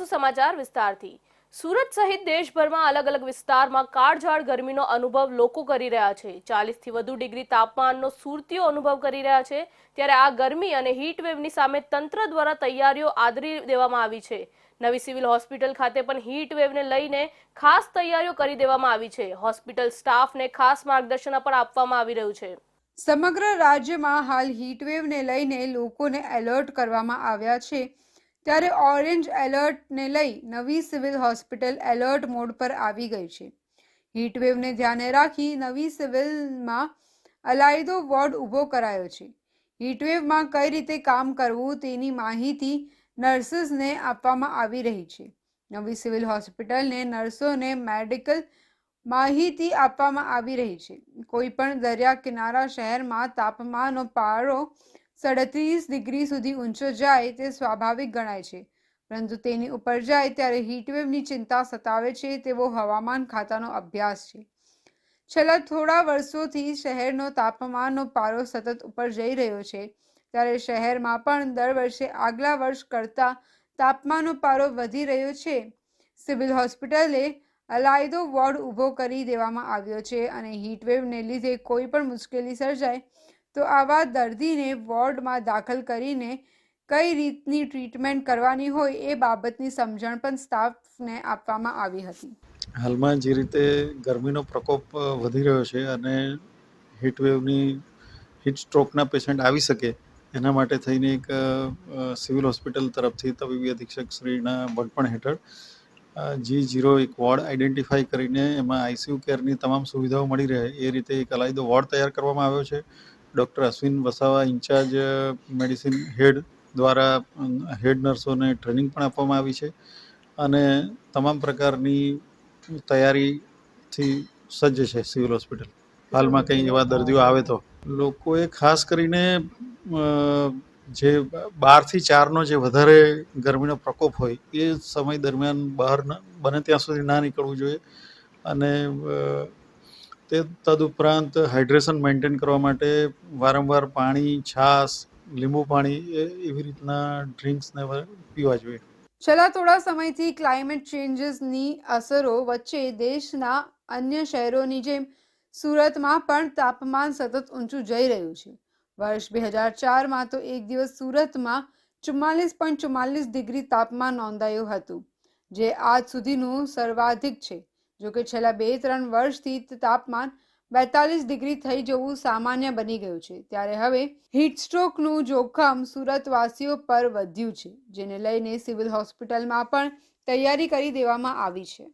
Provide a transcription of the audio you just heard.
જોશું સમાચાર વિસ્તારથી. સુરત સહિત દેશભરમાં અલગ અલગ વિસ્તારમાં કાળઝાળ ગરમીનો અનુભવ લોકો કરી રહ્યા છે. ચાલીસથી વધુ ડિગ્રી તાપમાનનો સુરતીઓ અનુભવ કરી રહ્યા છે. ત્યારે આ ગરમી અને વેવની સામે તંત્ર દ્વારા તૈયારીઓ આદરી દેવામાં આવી છે. નવી સિવિલ હોસ્પિટલ ખાતે પણ હીટ વેવને લઈને ખાસ તૈયારીઓ કરી દેવામાં આવી છે. હોસ્પિટલ સ્ટાફને ખાસ માર્ગદર્શન પણ આપવામાં આવી રહ્યું છે. સમગ્ર રાજ્યમાં હાલ હીટવેવને લઈને લોકોને એલર્ટ કરવામાં આવ્યા છે. ત્યારે ઓરેન્જ એલર્ટને લઈ નવી સિવિલ હોસ્પિટલ એલર્ટ મોડ પર આવી ગઈ છે. હીટવેવને ધ્યાને રાખી નવી સિવિલમાં અલાયદો વોર્ડ ઊભો કરાયો છે. હીટવેવમાં કઈ રીતે કામ કરવું તેની માહિતી નર્સિસને આપવામાં આવી રહી છે. નવી સિવિલ હોસ્પિટલને નર્સોને મેડિકલ માહિતી આપવામાં આવી રહી છે. કોઈ પણ દરિયા કિનારા શહેરમાં તાપમાનનો પારો સડત્રીસ ડિગ્રી સુધી ઊંચો જાય તે સ્વાભાવિક ગણાય છે. પરંતુ તેની ઉપર જાય ત્યારે હીટવેવની ચિંતા સતાવે છે તેવો હવામાન ખાતાનો અભ્યાસ છે. છેલ્લા થોડા વર્ષોથી શહેરનો તાપમાનનો પારો સતત ઉપર જઈ રહ્યો છે. ત્યારે શહેરમાં પણ દર વર્ષે આગલા વર્ષ કરતાં તાપમાનનો પારો વધી રહ્યો છે. સિવિલ હોસ્પિટલે અલાયદો વોર્ડ ઊભો કરી દેવામાં આવ્યો છે અને હીટવેવને લીધે કોઈ પણ મુશ્કેલી સર્જાય તો આવા દર્દીને વોર્ડમાં દાખલ કરીને કઈ રીતની ટ્રીટમેન્ટ કરવાની હોય એ બાબતની સમજણ પણ સ્ટાફને આપવામાં આવી હતી. હાલમાં જે રીતે ગરમીનો પ્રકોપ વધી રહ્યો છે અને હીટવેવની, હીટ સ્ટ્રોકના પેશન્ટ આવી શકે, એના માટે થઈને એક સિવિલ હોસ્પિટલ તરફથી તબીબી અધિક્ષક શ્રીના વડપણ હેઠળ જી જીરો એક વોર્ડ આઈડેન્ટિફાઈ કરીને એમાં આઈસીયુ કેરની તમામ સુવિધાઓ મળી રહે. એ રીતે એક અલાયદો વોર્ડ તૈયાર કરવામાં આવ્યો છે. Doctor Ashwin Vasava in-charge medicine head દ્વારા હેડ નર્સોને ટ્રેનિંગ પણ આપવામાં આવી છે. અને તમામ પ્રકારની તૈયારીથી સજ્જ છે સિવિલ હોસ્પિટલ. હાલમાં કંઈ એવા દર્દીઓ આવે તો. લોકોએ ખાસ કરીને જે બારથી ચારનો જે વધારે ગરમીનો પ્રકોપ હોય, એ સમય દરમિયાન બહાર બને ત્યાં સુધી ના નીકળવું જોઈએ. અને તે તદુપરાંત હાઇડ્રેશન મેન્ટેન કરવા માટે વારંવાર પાણી છાશ લીંબુ પાણી એવી રીતના ડ્રિંક્સને પીવા જોઈએ. છેલ્લા થોડા સમયથી ક્લાઇમેટ ચેન્જીસની અસરો વચ્ચે દેશના અન્ય શહેરોની જેમ સુરતમાં પણ તાપમાન સતત ઊંચું જઈ રહ્યું છે. વર્ષ બે હજાર ચારમાં તો એક દિવસ સુરતમાં ચુમ્માલીસ પોઈન્ટ ચુમ્માલીસ ડિગ્રી તાપમાન નોંધાયું હતું, જે આજ સુધીનું સર્વાધિક છે. જોકે છેલ્લા બે ત્રણ વર્ષથી તાપમાન બેતાલીસ ડિગ્રી થઈ જવું સામાન્ય બની ગયું છે. ત્યારે હવે હીટસ્ટ્રોકનું જોખમ સુરતવાસીઓ પર વધ્યું છે, જેને લઈને સિવિલ હોસ્પિટલમાં પણ તૈયારી કરી દેવામાં આવી છે.